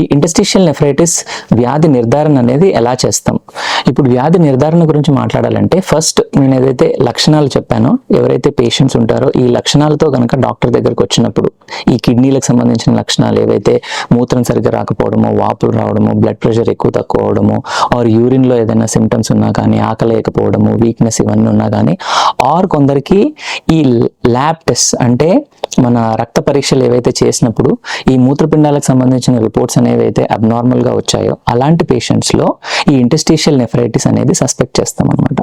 ఈ interstitial nephritis వ్యాధి నిర్ధారణ అనేది ఎలా చేస్తాం? ఇప్పుడు వ్యాధి నిర్ధారణ గురించి మాట్లాడాలంటే ఫస్ట్ నేను ఏదైతే లక్షణాలు చెప్పానో ఎవరైతే పేషెంట్స్ ఉంటారో ఈ లక్షణాలతో కనుక డాక్టర్ దగ్గరకు వచ్చినప్పుడు ఈ కిడ్నీలకు సంబంధించిన లక్షణాలు ఏవైతే మూత్రం సరిగ్గా రాకపోవడము వాపులు రావడము బ్లడ్ ప్రెషర్ ఎక్కువ తక్కువ అవడము ఆర్ యూరిన్లో ఏదైనా సిమ్టమ్స్ ఉన్నా కానీ ఆకలేకపోవడము వీక్నెస్ ఇవన్నీ ఉన్నా కానీ ఆర్ కొందరికి ఈ ల్యాబ్ టెస్ట్ అంటే మన రక్త పరీక్షలు ఏవైతే చేసినప్పుడు ఈ మూత్రపిండాలకు సంబంధించిన రిపోర్ట్స్ అనేవి అయితే అబ్నార్మల్గా వచ్చాయో అలాంటి పేషెంట్స్లో ఈ ఇంటెస్టిషియల్ నెఫ్రైటిస్ అనేది సస్పెక్ట్ చేస్తాం అనమాట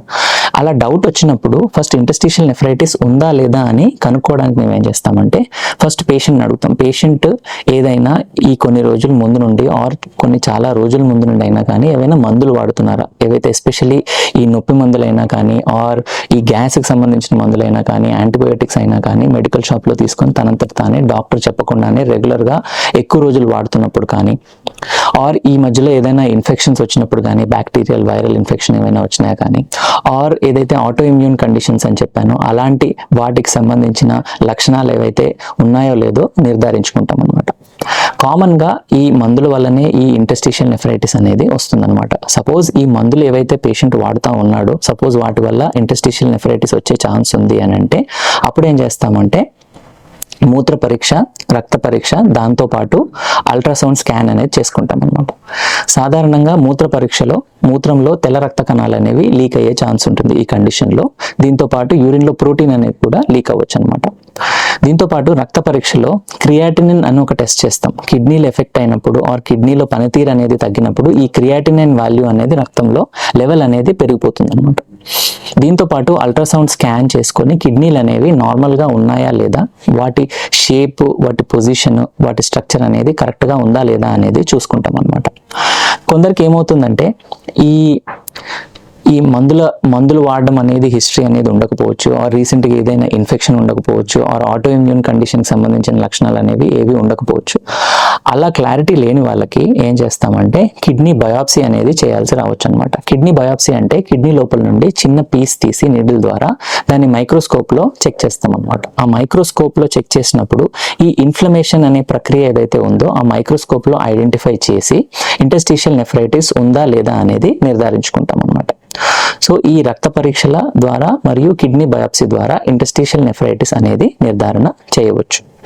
అలా డౌట్ వచ్చినప్పుడు ఫస్ట్ ఇంటెస్టిషియల్ నెఫ్రైటిస్ ఉందా లేదా అని కనుక్కోవడానికి మేము ఏం చేస్తామంటే ఫస్ట్ పేషెంట్ని అడుగుతాం. పేషెంట్ ఏదైనా ఈ కొన్ని రోజుల ముందు నుండి ఆర్ కొన్ని చాలా రోజుల ముందు నుండి అయినా కానీ ఏవైనా మందులు వాడుతున్నారా? ఏవైతే ఎస్పెషల్లీ ఈ నొప్పి మందులైనా కానీ ఆర్ ఈ గ్యాస్కి సంబంధించిన మందులైనా కానీ యాంటీబయోటిక్స్ అయినా కానీ మెడికల్ షాప్లో తీసుకొని తనంతట తానే డాక్టర్ చెప్పకుండానే రెగ్యులర్గా ఎక్కువ రోజులు వాడుతున్నప్పుడు కానీ ఆర్ ఈ మధ్యలో ఏదైనా ఇన్ఫెక్షన్స్ వచ్చినప్పుడు కానీ బ్యాక్టీరియల్ వైరల్ ఇన్ఫెక్షన్ ఏమైనా వచ్చినా కానీ ఆర్ ఏదైతే ఆటో ఇమ్యూన్ కండిషన్స్ అని చెప్పానో అలాంటి వాటికి సంబంధించిన లక్షణాలు ఏవైతే ఉన్నాయో లేదో నిర్ధారించుకుంటాం అనమాట కామన్గా ఈ మందుల వల్లనే ఈ ఇంటెస్టిషియల్ నెఫ్రైటిస్ అనేది వస్తుందన్నమాట. సపోజ్ ఈ మందులు ఏవైతే పేషెంట్ వాడుతూ ఉన్నాడో సపోజ్ వాటి వల్ల ఇంటెస్టిషియల్ నెఫరైటిస్ వచ్చే ఛాన్స్ ఉంది అని అంటే అప్పుడు ఏం చేస్తామంటే మూత్ర పరీక్ష రక్త పరీక్ష దాంతోపాటు అల్ట్రాసౌండ్ స్కాన్ అనేది చేసుకుంటాం అనమాట సాధారణంగా మూత్ర పరీక్షలో మూత్రంలో తెల్ల రక్త కణాలు అనేవి లీక్ అయ్యే ఛాన్స్ ఉంటుంది ఈ కండిషన్లో. దీంతో పాటు యూరిన్లో ప్రోటీన్ అనేది కూడా లీక్ అవ్వచ్చు అనమాట దీంతో పాటు రక్త పరీక్షలో క్రియాటినిన్ అని ఒక టెస్ట్ చేస్తాం. కిడ్నీలు ఎఫెక్ట్ అయినప్పుడు ఆర్ కిడ్నీలో పనితీరు అనేది తగ్గినప్పుడు ఈ క్రియాటినిన్ వాల్యూ అనేది రక్తంలో లెవెల్ అనేది పెరిగిపోతుంది అనమాట దీంతో పాటు అల్ట్రాసౌండ్ స్కాన్ చేసుకొని కిడ్నీలు అనేవి నార్మల్గా ఉన్నాయా లేదా వాటి షేప్ వాటి పొజిషన్ వాటి స్ట్రక్చర్ అనేది కరెక్ట్గా ఉందా లేదా అనేది చూసుకుంటాం అనమాట కొందరికి ఏమవుతుందంటే ఈ ఈ మందుల మందులు వాడడం అనేది హిస్టరీ అనేది ఉండకపోవచ్చు ఆర్ రీసెంట్గా ఏదైనా ఇన్ఫెక్షన్ ఉండకపోవచ్చు ఆర్ ఆటో ఇమ్యూన్ కండిషన్కి సంబంధించిన లక్షణాలు అనేవి ఏవి ఉండకపోవచ్చు. అలా క్లారిటీ లేని వాళ్ళకి ఏం చేస్తామంటే కిడ్నీ బయాప్సీ అనేది చేయాల్సి రావచ్చు అనమాట కిడ్నీ బయాప్సీ అంటే కిడ్నీ లోపల నుండి చిన్న పీస్ తీసి నీడిల్ ద్వారా దాన్ని మైక్రోస్కోప్లో చెక్ చేస్తాం అనమాట ఆ మైక్రోస్కోప్లో చెక్ చేసినప్పుడు ఈ ఇన్ఫ్లమేషన్ అనే ప్రక్రియ ఏదైతే ఉందో ఆ మైక్రోస్కోప్లో ఐడెంటిఫై చేసి ఇంటెస్టిషియల్ నెఫ్రైటిస్ ఉందా లేదా అనేది నిర్ధారించుకుంటాం అనమాట సో ఈ రక్త పరీక్షల ద్వారా మరియు కిడ్నీ బయాప్సీ ద్వారా ఇంటెస్టిషియల్ నెఫ్రైటిస్ అనేది నిర్ధారణ చేయవచ్చు.